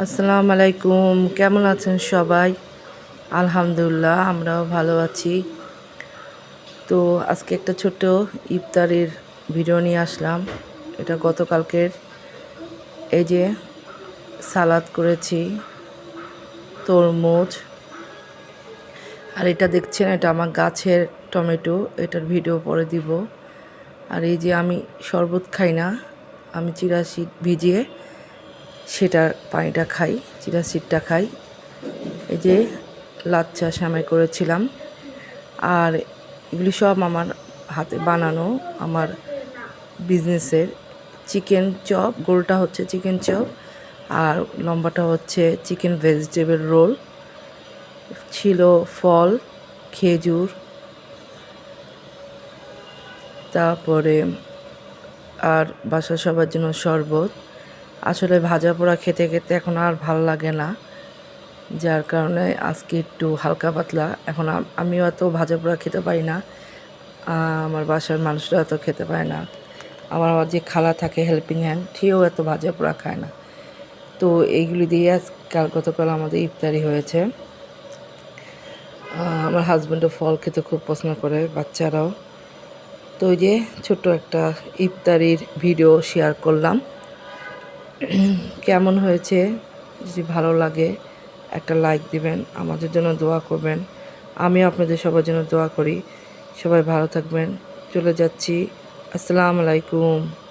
আসসালামু আলাইকুম, কেমন আছেন সবাই? আলহামদুলিল্লাহ, আমরাও ভালো আছি। তো আজকে একটা ছোট্ট ইফতারের ভিডিও নিয়ে আসলাম। এটা গতকালকের। এই যে সালাদ করেছি, তরমুজ। আর এটা দেখছেন, এটা আমার গাছের টমেটো, এটার ভিডিও পরে দিব। আর এই যে আমি শরবত খাই না, আমি চিরাশি ভিজিয়ে সেটার পানিটা খাই চিরা সিডটা খাই। এই যে লাচ্চা সামাই করেছিলাম। আর এগুলি সব আমার হাতে বানানো আমার বিজনেসের চিকেন চপ, গোলটা হচ্ছে চিকেন চপ, আর লম্বাটা হচ্ছে চিকেন ভেজিটেবল রোল। ছিল ফল, খেজুর, তারপরে আর বাসা সবার জন্য শরবত। আসলে ভাজা পোড়া খেতে খেতে এখন আর ভালো লাগে না। যার কারণে আজকে একটু হালকা পাতলা। এখন আম- আমিও এত ভাজা পোড়া খেতে পারি না। আমার বাসার মানুষরা এত খেতে পায় না। আমার আবার যে খালা থাকে হেল্পিং হ্যান্ড সেও এত ভাজা পোড়া খায় না। তো এইগুলি দিয়ে আজকাল গতকাল আমাদের ইফতারি হয়েছে। আমার হাজব্যান্ডও ফল খেতে খুব পছন্দ করে, বাচ্চারাও। তো ওই যে ছোট্ট একটা ইফতারির ভিডিও শেয়ার করলাম। কেমন হয়েছে? যদি ভালো লাগে, একটা লাইক দিবেন, আমাদের জন্য দোয়া করবেন। আমি আপনাদের সবার জন্য দোয়া করি। সবাই ভালো থাকবেন। চলে যাচ্ছি। আসসালামু আলাইকুম।